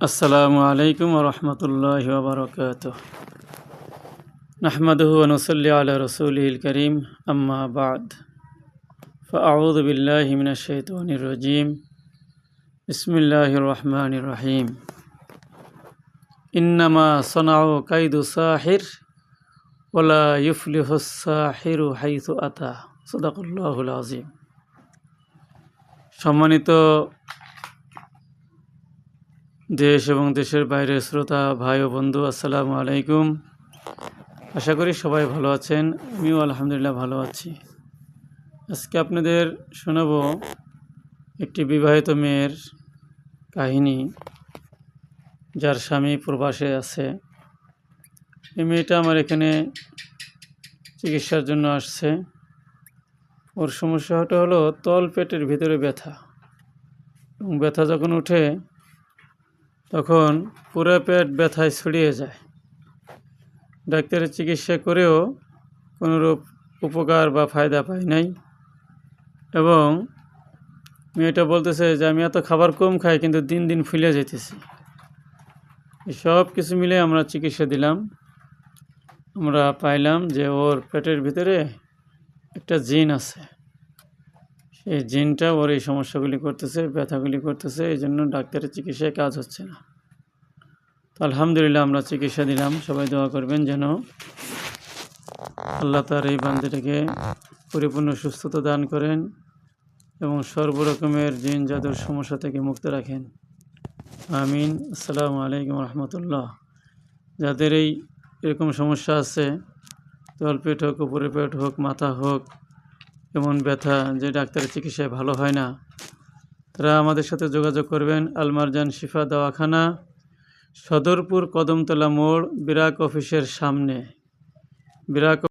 আসসালামু আলাইকুম রহমতুল্লাহ বারকাত নাহমাদুহু অনুসল্লি আলা রসুলিল করিম আম্মা বাদ فأعوذ بالله من الشيطان الرجيم بسم الله الرحمن الرحيم إنما صنعوا كيد ساحر ولا يفلح الساحر حيث أتى صدق الله العظيم সম্মানিত দেশ এবং দেশের বাইরের শ্রোতা, ভাই ও বন্ধু, আসসালামু আলাইকুম। আশা করি সবাই ভালো আছেন, আমিও আলহামদুলিল্লাহ ভালো আছি। আজকে আপনাদের শোনাব একটি বিবাহিত মেয়ের কাহিনী, যার স্বামী প্রবাসে আছে। এই মেয়েটা আমার এখানে চিকিৎসার জন্য আসছে। ওর সমস্যাটা হলো তল পেটের ভিতরে ব্যথা। এবং ব্যথা যখন উঠে তখন পুরো পেট ব্যথায় ছড়িয়ে যায়। ডাক্তারের চিকিৎসা করেও কোনোরূপ উপকার বা ফায়দা পাই নাই এবং মেয়েটা বলতেছে যে, আমি এত খাবার কম খাই, কিন্তু দিন দিন ফুলে যেতেছি সব কিছু মিলে আমরা চিকিৎসা দিলাম। আমরা পাইলাম যে ওর পেটের ভিতরে একটা জিন আছে। সেই জিনটা ওর এই সমস্যাগুলি করতেছে, ব্যথাগুলি করতেছে এই জন্য ডাক্তারের চিকিৎসায় কাজ হচ্ছে না। তো আলহামদুলিল্লাহ আমরা চিকিৎসা দিলাম। সবাই দোয়া করবেন যেন আল্লাহ তার এই বান্দিটাকে পরিপূর্ণ সুস্থতা দান করেন এবং সর্বরকমের জিন জাদুর সমস্যা থেকে মুক্ত রাখেন। আমিন। আসসালামু আলাইকুম রহমতুল্লাহ। যাদের এই এরকম সমস্যা আছে তল পেট হোক উপরে পেট হোক, মাথা হোক এমন ব্যথা যে ডাক্তারের চিকিৎসায় ভালো হয় না। তারা আমাদের সাথে যোগাযোগ করবেন, আলমারজান শিফা দাওয়াখানা, সদরপুর কদমতলা মোড়, বিরাক অফিসের সামনে। বিরাক